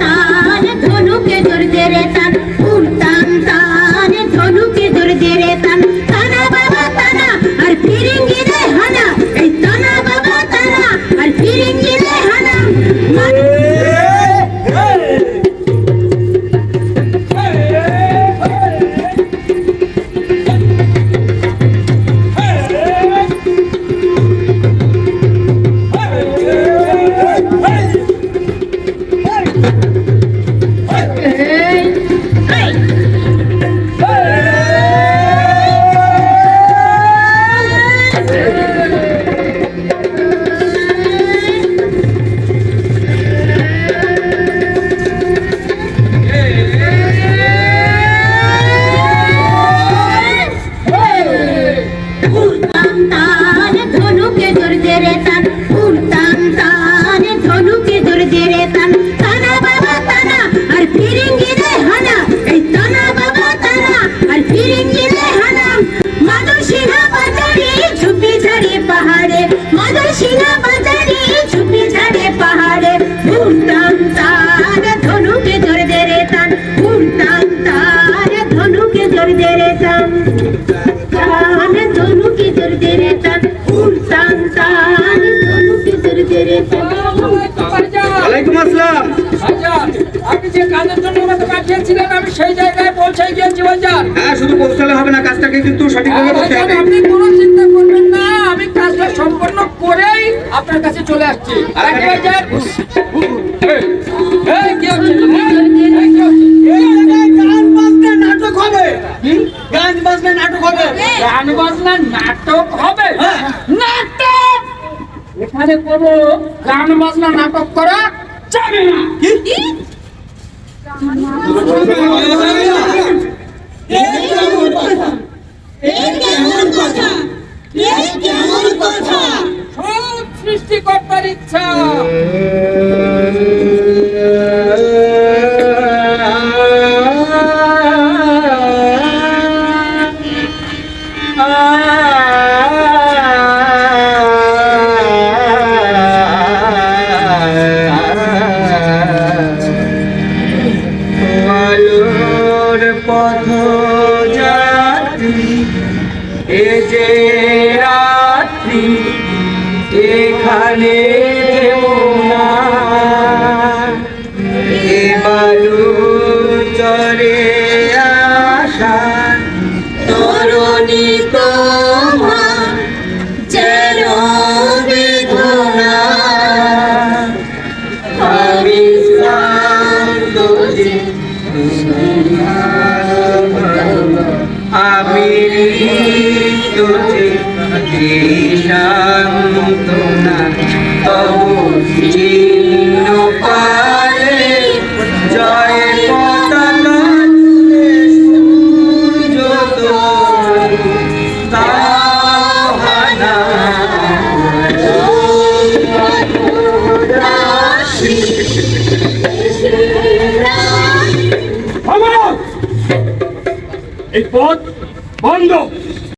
তান ধনুকে ধরতে রে পাহাড়ে মাদুর সিনা বাজারে যে কাজের জন্য আমাকে পাঠিয়েছিলেন আমি সেই জায়গায় পৌঁছে গিয়েছি বাজার হ্যাঁ শুধু পৌঁছালে হবে না কাজটাকে কিন্তু সঠিকভাবে করতে হবে আপনি কোনো চিন্তা করবেন না আমি কাজটা সম্পন্ন করেই আপনার কাছে চলে আসছি আরে, বাজার এই, কি হচ্ছে? নাটক হবে গান বাজনা নাটক হবে গান বাজনা নাটক হবে হ্যাঁ। নাটক এখানে কোনো গান বাজনা নাটক করা যাবে না সব সৃষ্টিকর্তার ইচ্ছা। আলোর পথ যাত্রী এ যে রাত্রি এখানে তবু চিহ্ন পালে জয় পতাকা সূর্য তাহানা এই পথ বন্ধ।